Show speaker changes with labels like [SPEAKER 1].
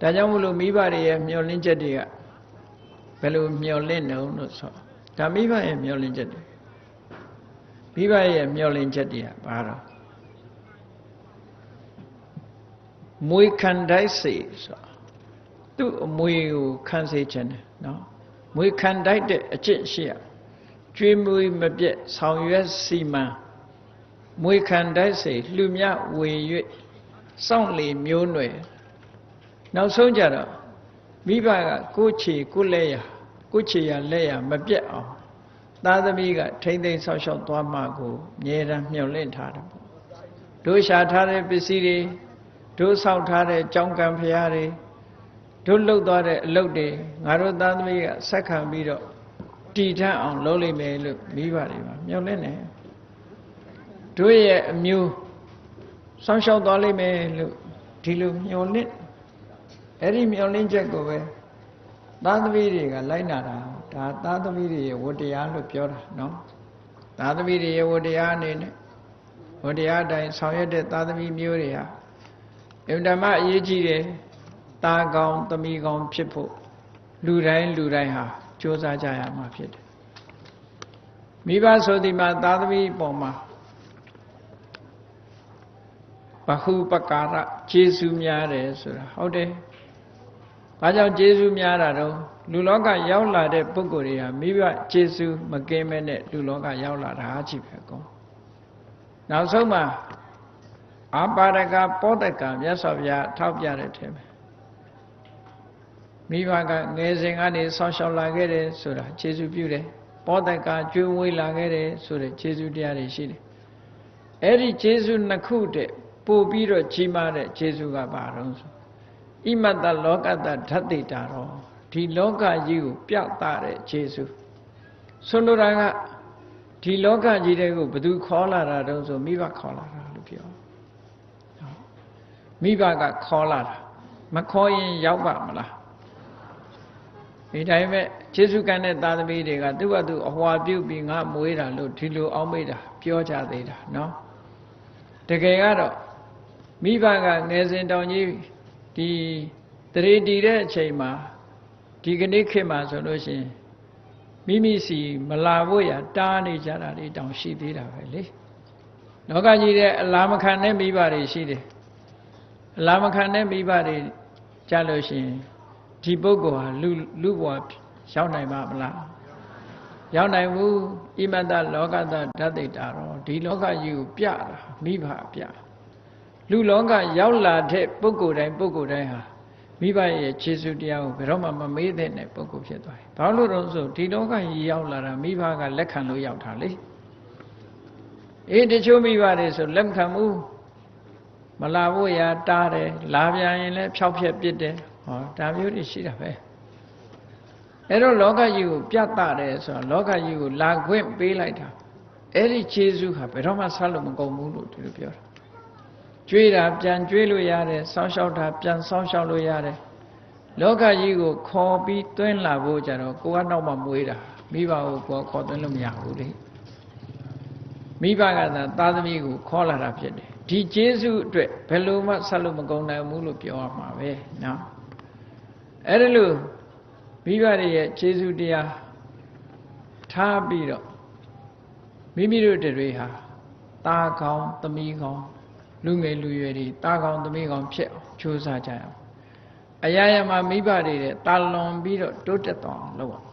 [SPEAKER 1] ဒါကြောင့်မလို့မိဘတွေရဲ့မျှော်လင့်ချက်တွေကဘယ်လိုမျှော်လင့်နေအောင်လို့ဆိုဒါမိဘရဲ့မျှော်လင့်ချက်တွေမိဘရဲ့မျှော်လင့်ချက်တွေကဘာတော့မွေခံတိုက်စေဆိုသူ့အမွေကိုခံစေခြင်းတယ်နော်မွေခံတိုက်တဲ့အကျင့်ရှိရကျွေးမွေးမပြတ်ဆောင်ရွက်စီမံမွေခံတိုက်စေလှမြဝေ၍စောင့်လေမျိုးနွယ် နောက်ဆုံးကြတော့မိဘကကိုယ်ချေကိုယ်လက်ရကိုယ်ချေရလက်ရမပြတ်အောင်သားသမီးကထိမ့်သိမ်းဆောက်ရှောက်သွားမှကိုအမြဲတမ်းမျှော်လင့်ထားတယ်ပေါ့တို့ရှာထားတဲ့ပစ္စည်းတွေတို့ဆောက်ထားတဲ့ကြောင်းကံဖရားတွေတို့လှုပ်သွားတဲ့အလုပ်တွေငါတို့သားသမီးကဆက်ခံပြီးတော့တည်ထအောင်လုပ်လိမ့်မယ်လို့မိဘတွေပါမျှော်လင့်နေတို့ရဲ့အမျိုးဆောင်းလျှောက်သွားလိမ့်မယ်လို့ဒီလိုမျှော်လင့် အဲ့ဒီမျှော်လင့်ချက်ကိုပဲသားသမီးတွေကလိုက်နာတာဒါသားသမီးတွေရဲ့ဝတ္တရားလို့ပြောတာနော်သားသမီးတွေရဲ့ဝတ္တရားအနေနဲ့ဝတ္တရားအတိုင်းဆောင်ရွက်တဲ့သားသမီးမျိုးတွေဟာအင်တမအရေးကြီးတယ်သားကောင်းသမီးကောင်းဖြစ်ဖို့လူတိုင်းလူတိုင်းဟာကြိုးစားကြရမှာဖြစ်တယ်မိဘဆိုဒီမှာသားသမီးပေါ်မှာဘဟုပကာရကျေစုများတယ်ဆိုတာဟုတ်တယ် ဘာကြောင့်ကျေစုများတာတော့လူလောကရောက်လာတဲ့ပုဂ္ဂိုလ်တွေဟာမိဘကျေစုမကင်းမဲ့နဲ့လူလောကရောက်လာတာအချိပဲကောနောက်ဆုံးမှာအာပါရကပောတကမြတ်စွာဘုရားထောက်ပြတဲ့ထဲမှာမိဘကငယ်စဉ်ကနေဆောင်းရှောက်လာခဲ့တယ်ဆိုတာခြေစုပြုတယ်ပောတကကျွေးမွေးလာခဲ့တယ်ဆိုတဲ့ခြေစုတရားတွေရှိတယ်အဲ့ဒီခြေစုနှစ်ခုတည်းပို့ပြီးတော့ကြီးမားတဲ့ခြေစုကဘာတော့ဆို ဣမတ္တလောကတ္တဓာတ်တိတာတော့ဒီလောကကြီးကိုပြသတဲ့ခြေစုဆိုလိုတာကဒီလောကကြီးတွေကိုဘယ်သူခေါ်လာတာတုံးဆိုမိဘခေါ်လာတာလို့ပြောမိဘကခေါ်လာတာမခေါ်ရင်ရောက်ပါမလားဒီတိုင်းပဲခြေစုကံတဲ့သာသမီတွေကသူ့ဘာသူအဟွာပြုတ်ပြီးငါမွေးတာလို့ဒီလိုအောင်းမိတာပြောကြသေးတာနော်တကယ်ကတော့မိဘကငယ်စဉ်တောင်ကြီး ဒီတရေတီတဲ့အချိန်မှာဒီကနေ့ခေတ်မှာဆိုလို့ရှိရင်မိမိစီမလာဖို့ရတားနေကြတာတွေတောင်ရှိသေးတာပဲလေလောကကြီးတဲ့အလားမခံတဲ့မိဘတွေရှိတယ်အလားမခံတဲ့မိဘတွေကြလို့ရှိရင်ဒီပုဂ္ဂိုလ်ဟာလူလူဘဝရောက်နိုင်ပါမလားရောက်နိုင်ဘူးဣမတ္တလောကတဓာတ်တိတာတော့ဒီလောကကြီးကိုပြတာမိဘပြ လူလောကရောက်လာတဲ့ပုဂ္ဂိုလ်တိုင်းပုဂ္ဂိုလ်တိုင်းဟာမိဘရဲ့ခြေဆုတရားကိုဘယ်တော့မှမမေ့တဲ့ပုဂ္ဂိုလ်ဖြစ်သွားတယ်။ဘာလို့လဲဆိုဒီလောကကြီးရောက်လာတာမိဘကလက်ခံလို့ရောက်တာလေ။အေးတချို့မိဘတွေဆိုလက်မခံဘူးမလာဖို့ရာတားတယ်လာပြန်ရင်လည်းဖြောက်ဖြက်ပစ်တယ်ဟောဒါမျိုးတွေရှိတာပဲအဲ့တော့လောကကြီးကိုပြတ်တာတယ်ဆိုတော့လောကကြီးကိုလာခွင့်ပေးလိုက်တာအဲ့ဒီခြေစုဟာဘယ်တော့မှဆက်လို့မကုန်ဘူးလို့ဒီလိုပြောတာ ကျွေးတာပြန်ကျွေးလို့ရတယ်စောင်းရှောက်တာပြန်စောင်းရှောက်လို့ရတယ်လောကကြီးကိုခေါ်ပြီးတွင်းလာဖို့ကြတော့ကိုကတော့မှမွေးတာမိဘကိုကိုခေါ်သွင်းလို့မရဘူးလေမိဘကသာသားသမီးကိုခေါ်လာတာဖြစ်တယ်ဒီကျေးဇူးအတွက်ဘယ်လိုမှဆက်လို့မကုန်နိုင်ဘူးလို့ပြောရမှာပဲနော်အဲ့ဒါလို့မိဘတွေရဲ့ကျေးဇူးတရားထားပြီးတော့မိမိတို့တွေဟာตาကောင်းသမီးကောင်း လူငယ်လူရွယ်တွေตาကောင်းသမီးကောင်းဖြစ်အောင်ကြိုးစားကြရအောင်အရာရာမှာမိဘတွေတဲ့တာလွန်ပြီးတော့တိုးတက်သွားအောင်လုပ်အောင်